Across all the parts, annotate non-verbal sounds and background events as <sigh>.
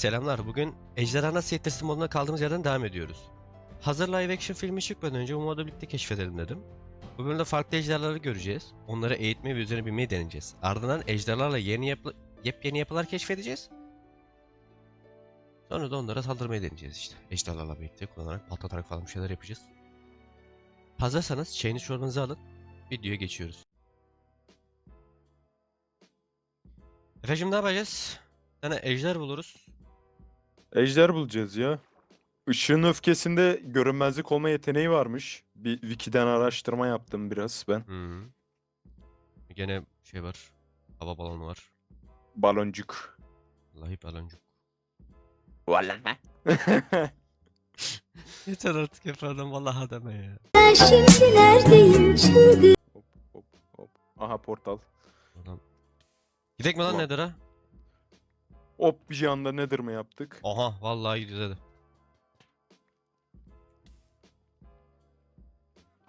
Selamlar. Bugün Ejderha Nasıl Yetişsin moduna kaldığımız yerden devam ediyoruz. Hazır live action filmi çıkmadan önce bu modu birlikte keşfedelim dedim. Bu bölümde farklı ejderhaları göreceğiz. Onları eğitmeyi ve üzerine binmeyi deneyeceğiz. Ardından ejderhalarla yeni yapı yepyeni yapılar keşfedeceğiz. Sonra da onlara saldırmayı deneyeceğiz işte. Ejderhalarla birlikte kullanarak patlatarak falan bir şeyler yapacağız. Hazırsanız çayını çorbanızı alın. Videoya geçiyoruz. Efendim ne yapacağız? Bir ejder buluruz. Ejder bulacağız ya. Işığın öfkesinde görünmezlik olma yeteneği varmış. Bir wiki'den araştırma yaptım biraz ben. Hı. Gene şey var. Hava balonu var. Baloncuk. Vallahi baloncuk. Vallahi. <laughs> Yeter artık efendim vallahi deme ya. Ben şimdi neredeyim çılgın hop hop hop. Aha portal. Adam. Gidek mi lan Ulan. nedir ha? Hop bir anda nedir mi yaptık? Aha vallahi gidiyor dedi.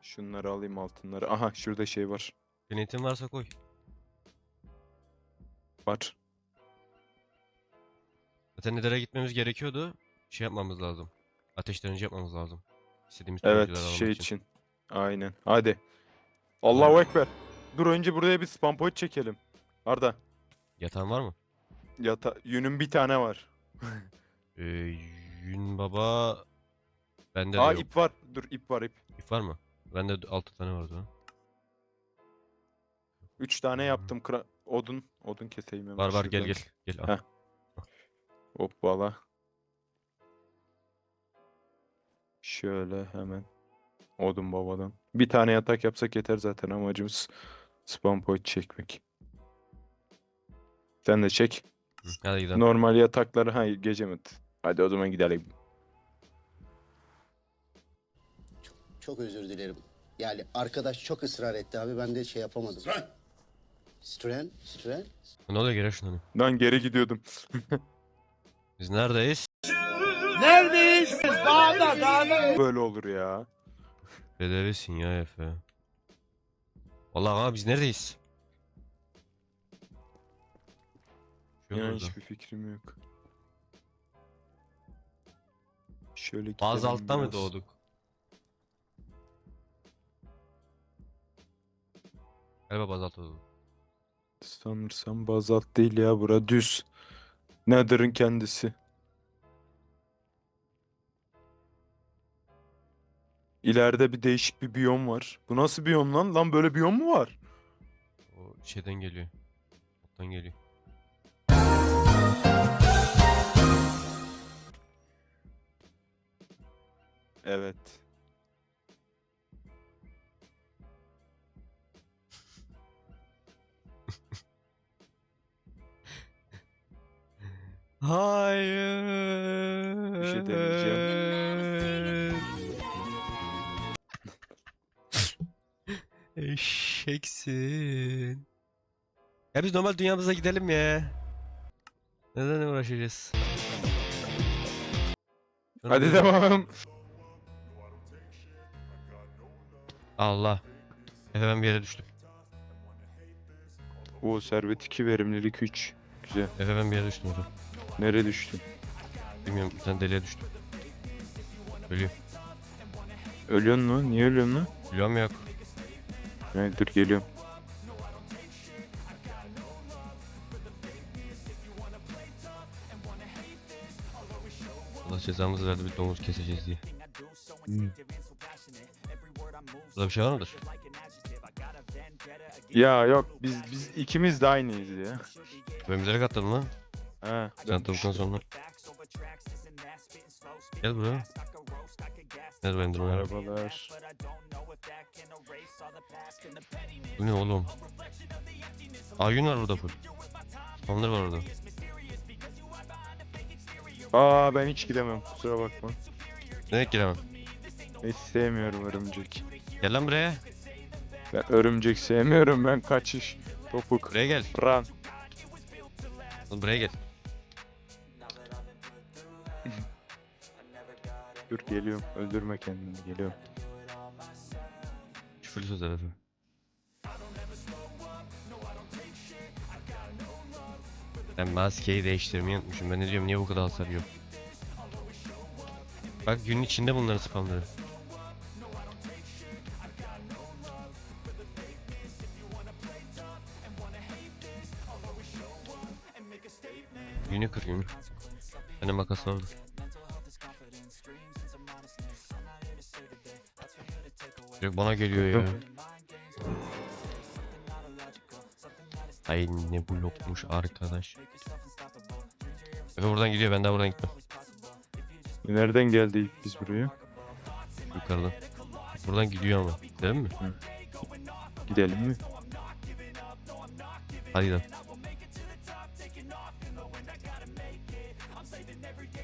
Şunları alayım altınları. Aha şurada şey var. Denetim varsa koy. Var. Zaten Nether'a gitmemiz gerekiyordu. Şey yapmamız lazım. Ateşten önce yapmamız lazım. İstediğimiz Evet şey için. Aynen. Hadi. Allahu Ekber. Dur önce buraya bir spam point çekelim. Arda. Yatağın var mı? Yata yünün bir tane var. Ee, Yün baba... Bende de Aa yok. ip var. Dur ip var ip. İp var mı? Bende 6 tane vardı. ha. Üç tane yaptım. Kra- odun. Odun keseyim hemen Var var gel şuradan. gel. Gel al. Heh. Hoppala. Şöyle hemen. Odun babadan. Bir tane yatak yapsak yeter zaten amacımız spawn point çekmek. Sen de çek. Hadi gidelim. Normal yatakları ha gece mi? Hadi o zaman gidelim. Çok özür dilerim. Yani arkadaş çok ısrar etti abi ben de şey yapamadım. Stren, Stren. Ne oluyor gel şunu. Lan geri gidiyordum. <laughs> Biz neredeyiz? Böyle olur ya. Bedevisin ya Efe. Vallahi ama biz neredeyiz? Şu İnan burada. hiçbir fikrim yok. Şöyle Bazı gidelim altta mı biraz. doğduk? Galiba bazaltta doğduk. Sanırsam bazalt değil ya bura düz. Nether'ın kendisi. İleride bir değişik bir biyom var. Bu nasıl biyom lan? Lan böyle biyom mu var? O şeyden geliyor. Alttan geliyor. Evet. <laughs> Hayır. Bir şey deneyeceğim. <laughs> Eşeksin. Ya biz normal dünyamıza gidelim ya. Neden uğraşacağız? Hadi devam. Allah. Efe ben bir yere düştüm. O servet 2 verimlilik 3. Güzel. Efe ben bir yere düştüm Efe. Nereye düştün? Bilmiyorum bir tane deliğe düştüm. Ölüyor. Ölüyorsun mu? Niye ölüyorsun lan? Mu yok? Evet, dur geliyorum. Allah cezamızı verdi bir domuz keseceğiz diye. Burada bir şey var mıdır? Ya yok biz biz ikimiz de aynıyız ya. Ben bilerek atladım lan. Ha. Sen tavuktan sonra. Gel buraya. Gel benim duruma. Merhabalar. Bu ne oğlum? Ayın var burada full. Spamlar var orada. Aa ben hiç gidemem kusura bakma. Ne giremem? Hiç sevmiyorum örümcek. Gel lan buraya. Ben örümcek sevmiyorum ben kaçış. Topuk. Buraya gel. Run. Oğlum buraya gel. Dur geliyorum. Öldürme kendini geliyorum. Küfürlü sözler Efe. Ben maskeyi değiştirmeyi unutmuşum. Ben de diyorum niye bu kadar hasar yok. Bak günün içinde bunların spamları. Günü kır günü. Benim makasım orada. Direkt bana geliyor ya. Ay ne blokmuş arkadaş. Efe buradan gidiyor ben daha buradan gitmem. Nereden geldik biz buraya? Yukarıdan. Buradan gidiyor ama. Değil mi? Gidelim mi? Hadi gidelim.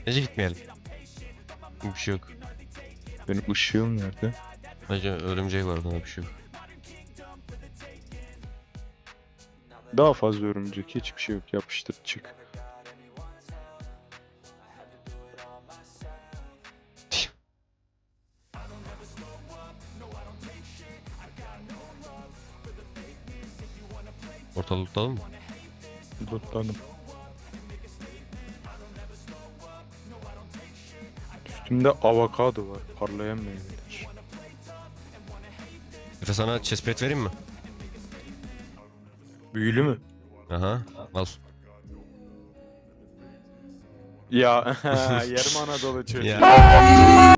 Bence gitmeyelim. Bir şey yok. Benim ışığım nerede? Bence örümcek var orada bir şey yok. Daha fazla örümcek hiçbir şey yok. Yapıştır çık. Ortalığı tutalım mı? Lootladım. Üstümde avokado var. Parlayan meyveler. Efe sana chestplate vereyim mi? Büyülü mü? Aha. Al. Ya <laughs> <laughs> yarım Anadolu çocuğu. Ya.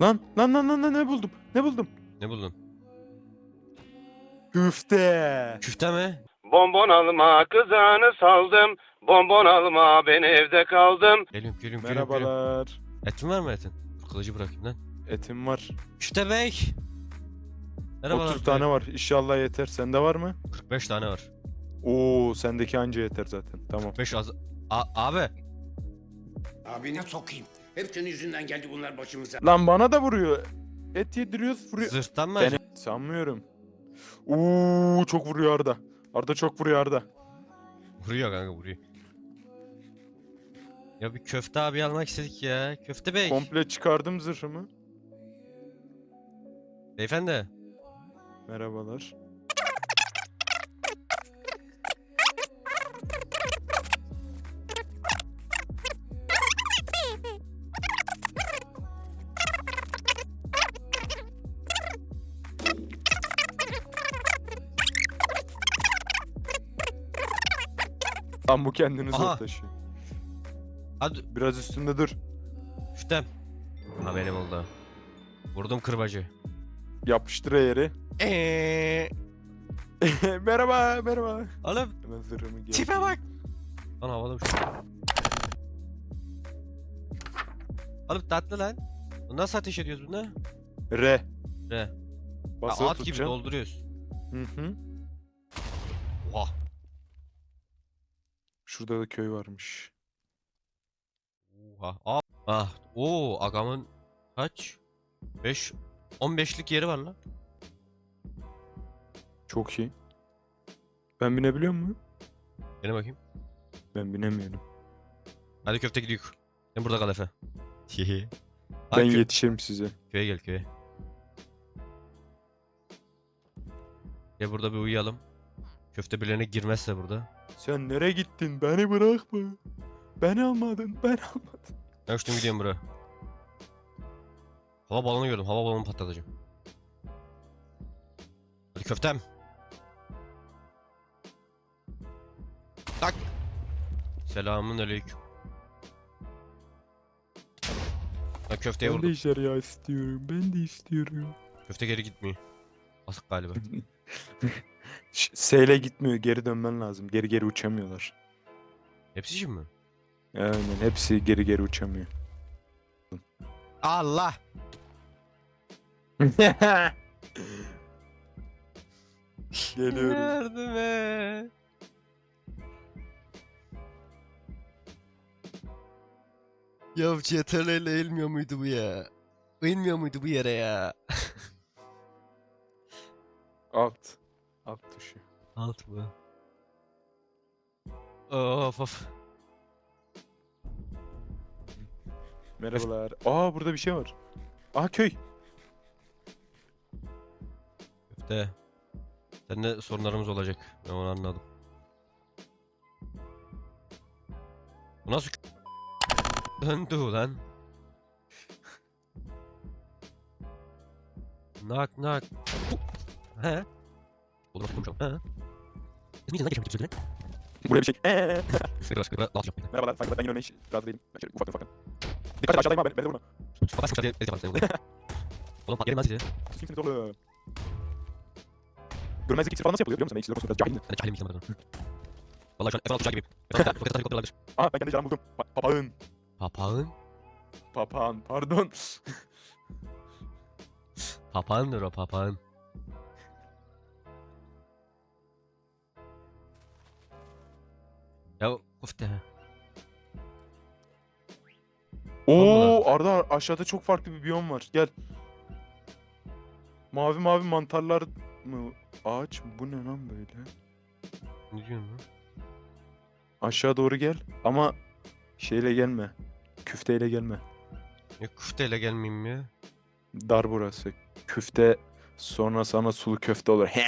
Lan lan lan lan lan ne buldum? Ne buldum? Ne buldun? Küfte. Küfte mi? Bonbon alma kızağını saldım. Bonbon alma ben evde kaldım. Geliyorum geliyorum geliyorum. geliyorum. Merhabalar. Etin var mı etin? Kılıcı bırakayım lan. Etim var. Küfte bey. Merhabalar. 30 tane var. İnşallah yeter. Sende var mı? 45 tane var. Oo sendeki anca yeter zaten. Tamam. 5 az... A abi. Abine sokayım. Hep senin yüzünden geldi bunlar başımıza. Lan bana da vuruyor. Et yediriyoruz vuruyor. Zırhtan mı? Beni sanmıyorum. Oo çok vuruyor Arda. Arda çok vuruyor Arda. Vuruyor kanka vuruyor. Ya bir köfte abi almak istedik ya. Köfte bey. Komple çıkardım zırhımı. Beyefendi. Merhabalar. Lan bu kendini zor Aha. taşıyor. Hadi Biraz üstünde dur. küftem. Ha benim oldu. Vurdum kırbacı. Yapıştır yeri. Eee. <laughs> merhaba, merhaba. Oğlum Hemen zırhımı geri. tipe bak. Lan havada uçtu. Oğlum tatlı lan. Bu Nasıl ateş ediyoruz bunda? R. Ha, Basılı at gibi tutacaksın. dolduruyoruz. Hı hı. Oha. Şurada da köy varmış. Oha. Aa. Ah. Oo agamın kaç? 5 15'lik yeri var lan. Çok iyi. Ben binebiliyor muyum? Gene bakayım. Ben binemiyorum. Hadi köfte gidiyor. Sen burada kal Efe. Ben Hadi kö- yetişirim size. köye gel köye. Ya burada bir uyuyalım. Köfte birilerine girmezse burada. Sen nereye gittin? Beni bırakma. Beni almadın. Ben almadım. Ben uçtum gidiyorum bura. Hava balonu gördüm. Hava balonu patlatacağım. Hadi köftem. Tak. Selamun aleyküm. Ben köfteye Ben de vurdum. ejderha istiyorum. Ben de istiyorum. Köfte geri gitmiyor. Asık galiba. <laughs> Seyle gitmiyor. Geri dönmen lazım. Geri geri uçamıyorlar. Hepsi için mi? Aynen. Hepsi geri geri uçamıyor. Allah! <laughs> Geliyorum. Yardım et. Ya CTRL eğilmiyor muydu bu ya? İnmiyor muydu bu yere ya? <laughs> Alt. Alt tuşu. Alt mı? Of of. Merhabalar. Aa burada bir şey var. Aa köy. Köfte. Seninle sorunlarımız olacak. Ben onu anladım. Bu nasıl döndü lan? Nak nak. He? Olur bakmışım. He? Ne lan geçen kötü? Buraya bir şey. Yapmayın. Merhabalar. Sanki ben yine örneğin razı değilim. Ben şöyle ufaktan ufaktan. Dikkat et aşağıdayım abi. Ben de bunu. Bak sıkıra diye ezdi bana Oğlum pat yerim lan sizi. Siz kimsiniz oğlum? Görmezlik iksiri falan nasıl yapılıyor biliyor musun? Ben iksirleri konusunda cahilim. Ben de cahilim insanlardan. <laughs> Vallahi şu an F-16 uçağı gibiyim. F-16 roket atar helikopter olabilir. Aha ben kendi canımı buldum. Pa papağın. Papağın? Papağan pardon. <laughs> Papağandır o papağan. Ya kufte. Oo Arda aşağıda çok farklı bir biyom var. Gel. Mavi mavi mantarlar mı? Ağaç mı? Bu ne lan böyle? Ne diyorsun lan? Aşağı doğru gel ama şeyle gelme. Küfteyle gelme. Ya kufteyle gelmeyeyim ya. Dar burası. Küfte sonra sana sulu köfte olur. <laughs>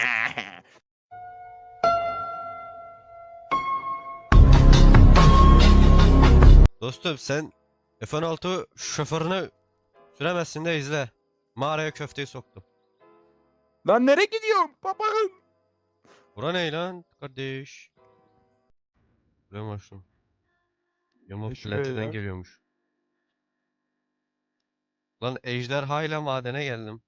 Dostum sen F-16 şoförünü süremezsin de izle. Mağaraya köfteyi soktum. Lan nereye gidiyorsun? Papağan. Bura ne lan kardeş? Buraya mı açtım? Yama ya? geliyormuş. Lan ejderha ile madene geldim.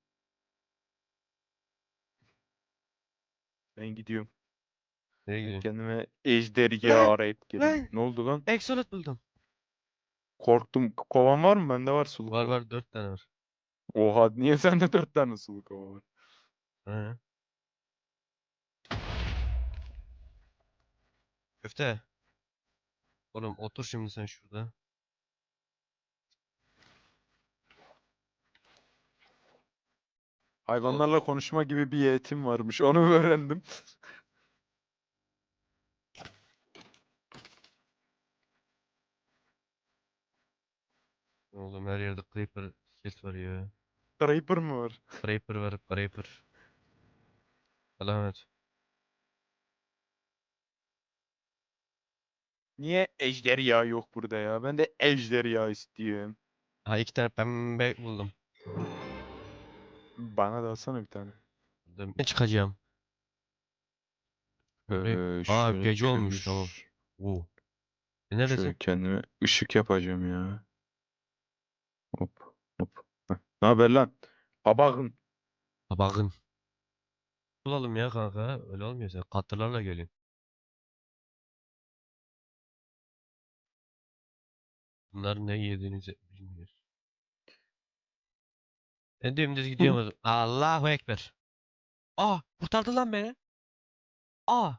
Ben gidiyorum. Nereye gidiyorsun? Kendime ejderha arayıp. Lan! Ne oldu lan? Exolot buldum. Korktum. Kovan var mı? Bende var sulu. Var var dört tane var. Oha <laughs> niye sende dört tane sulu kova var? He. Köfte. Oğlum otur şimdi sen şurada. Hayvanlarla konuşma gibi bir yetim varmış. Onu öğrendim. <laughs> Oğlum her yerde Creeper skills var ya. Creeper mı var? Creeper var, Creeper. Alamet. Niye ejderha yok burada ya? Ben de ejderha istiyorum. Ha iki tane pembe buldum. Bana da alsana bir tane. Buldum. Ne çıkacağım? Köprü. Aa, şöyle gece olmuş, tamam. kömür- Oo. E neredesin? Şöyle kendime ışık yapacağım ya. Ne haber lan? Abağın. Ha bakın. Bulalım ya kanka. Öyle olmuyor sen. Katırlarla geliyorsun. Bunlar ne yediğinizi bilmiyoruz. Ben dümdüz gidiyorum. <laughs> Allahu Ekber. Aa kurtardı lan beni. Aa.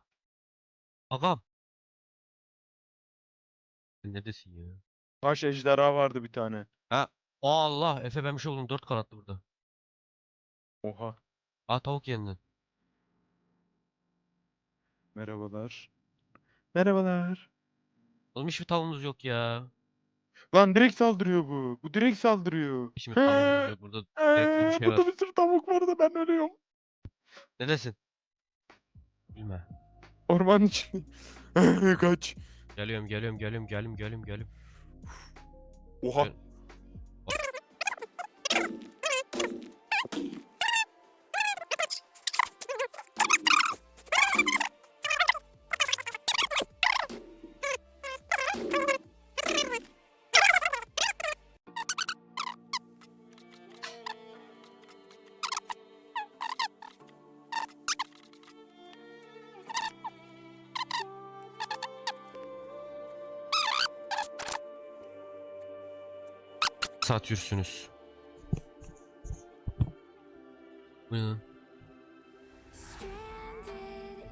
Agam. Sen neredesin ya? Taş ejderha vardı bir tane. Allah Efe ben bir şey buldum. Dört kanatlı burada. Oha. Aa tavuk yeniden. Merhabalar. Merhabalar. Oğlum hiçbir tavuğumuz yok ya. Lan direkt saldırıyor bu. Bu direkt saldırıyor. Hiçbir tavuğumuz yok. Burada Gerekli bir şey burada var. bir sürü tavuk var da ben ölüyorum. neredesin? Bilme. Ormanın içinde. <laughs> Kaç. Geliyorum geliyorum geliyorum geliyorum geliyorum geliyorum. Oha. Gel. Satürsünüz. Bu ne lan?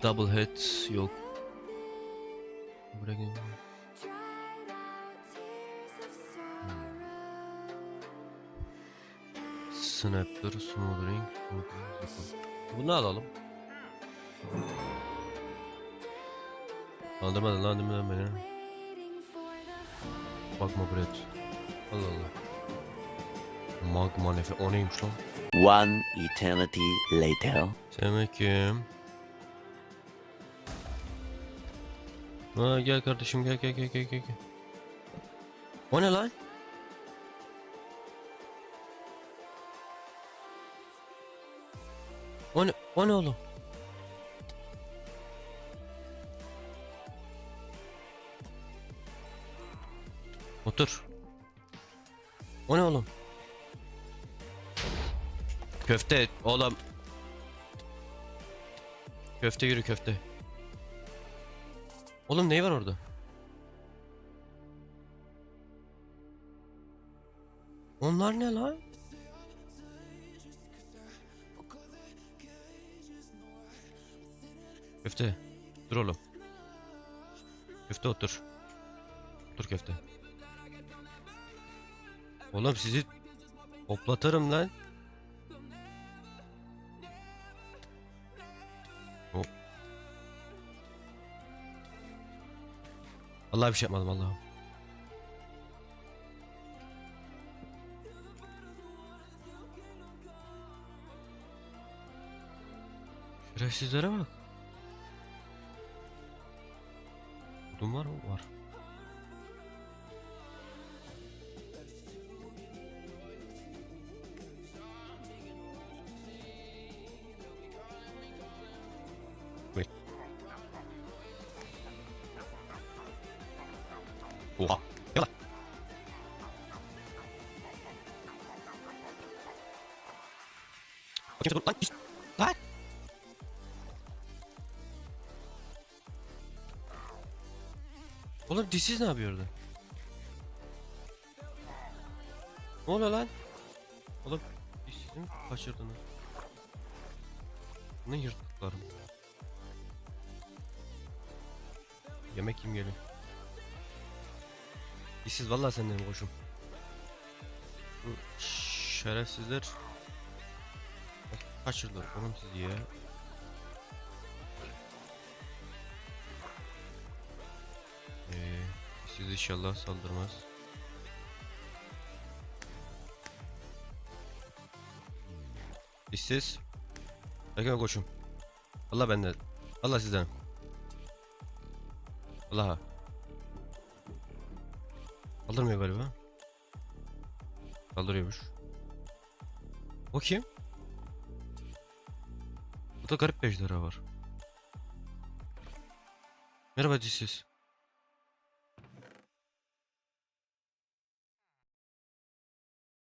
Double head yok. Buraya gel. Snapper, zipper. Bunu alalım. Landırmadın landırmadın beni. Bakma Brett. Allah Allah. Magma nefi o neymiş lan? One eternity later. Selamünaleyküm. Ha gel kardeşim gel gel gel gel gel. gel. O ne lan? O ne, o ne oğlum? Otur. O ne oğlum? Köfte oğlum. Köfte yürü köfte. Oğlum ne var orada? Onlar ne lan? Köfte. Dur oğlum. Köfte otur. Otur köfte. Oğlum sizi hoplatırım lan. Vallahi bir şey yapmadım Allah'ım. Şerefsizlere bak. Odun var mı? Var. Oğlum dişsiz ne yapıyor orada? Ne oluyor lan? Oğlum dişsiz mi kaçırdınız? Ne yırttıklarım? Yemek kim geliyor? Dişsiz vallahi senden koşum. Şerefsizler kaçırdılar oğlum sizi ya. Siz inşallah saldırmaz. İşsiz. Bakın koçum. Allah benden. Allah sizden. Allah'a. Kaldırmıyor galiba. Kaldırıyormuş. O kim? Burada garip bir var. Merhaba dişsiz.